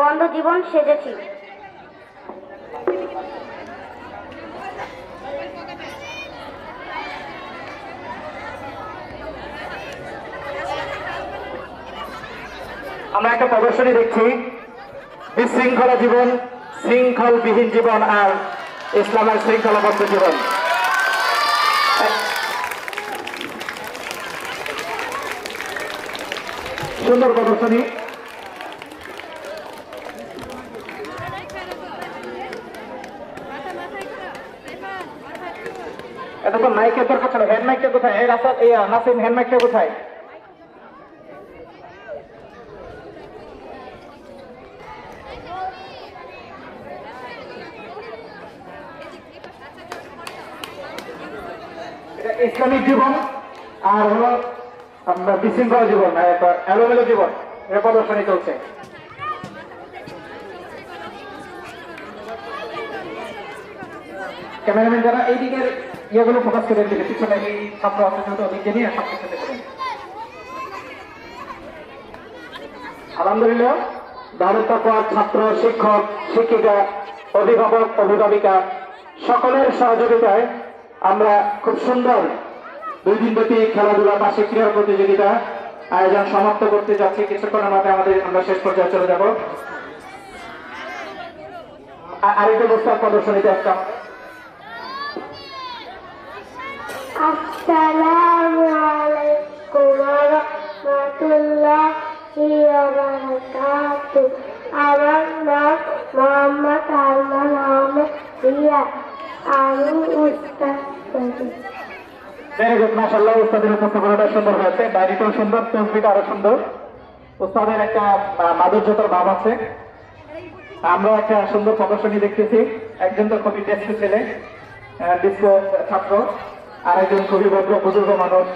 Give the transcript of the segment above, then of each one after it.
বন্ধ জীবন সেজেছি আমরা একটা প্রদর্শনী দেখছি। বিশৃঙ্খলা জীবন, শৃঙ্খলবিহীন জীবন আর ইসলামের শৃঙ্খলাবদ্ধ জীবন। সুন্দর প্রদর্শনী। তো মাইকের দরকার ছিল হ্যান্ড মাইকটা কোথায়? এই রাস্তা, এই নাসিম হ্যান্ড মাইকটা কোথায়? ইসলামিক জীবন, আর হলো আপনার বিশৃঙ্খল জীবন এলোমেলো জীবন, এটা প্রদর্শনী চলছে। ক্যামেরাম্যান যারা এই দিকের ইয়েগুলো ফোকাস করে দিলে পিছনে এই আছে যেহেতু ওদিকে নিয়ে সব কিছু আলহামদুলিল্লাহ, দারুল ছাত্র, শিক্ষক, শিক্ষিকা, অভিভাবক, অভিভাবিকা, সকলের সহযোগিতায় আমরা খুব সুন্দর দুই দিন ব্যাপী খেলাধুলা পাশে ক্রীড়া প্রতিযোগিতা আয়োজন সমাপ্ত করতে যাচ্ছি। কিছুক্ষণের মধ্যে আমাদের আমরা শেষ পর্যায়ে চলে যাব। আরেকটা বস্তার প্রদর্শনীতে একটা আলাইকুম ওয়া রাহমাতুল্লাহি ওয়া বারাকাতুহু আমার নাম মোহাম্মদ আরমান আহমেদ রিয়া আমি উস্তাদ। ভেরি সুন্দর হয়েছে। ডায়েরিটাও সুন্দর তসবিটা সুন্দর। উস্তাদের একটা মাধুর্যতার ভাব আছে। আমরা একটা সুন্দর প্রদর্শনী দেখতেছি। একজন তো খুবই টেস্ট ছেলে ছাত্র। আর একজন খুবই ভদ্র, বুজুর্গ মানুষ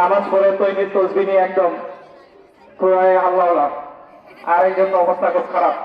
নামাজ পড়ে তৈরি, তসবি নিয়ে একদম আল্লাহ। আর একজন অবস্থা খুব খারাপ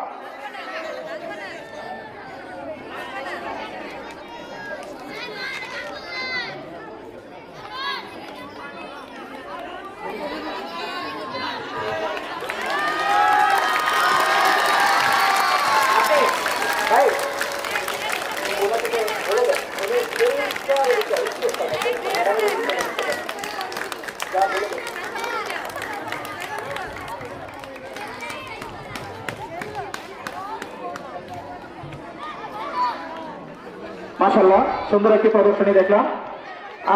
মাসাল্লাহ সুন্দর একটি প্রদর্শনী দেখলাম।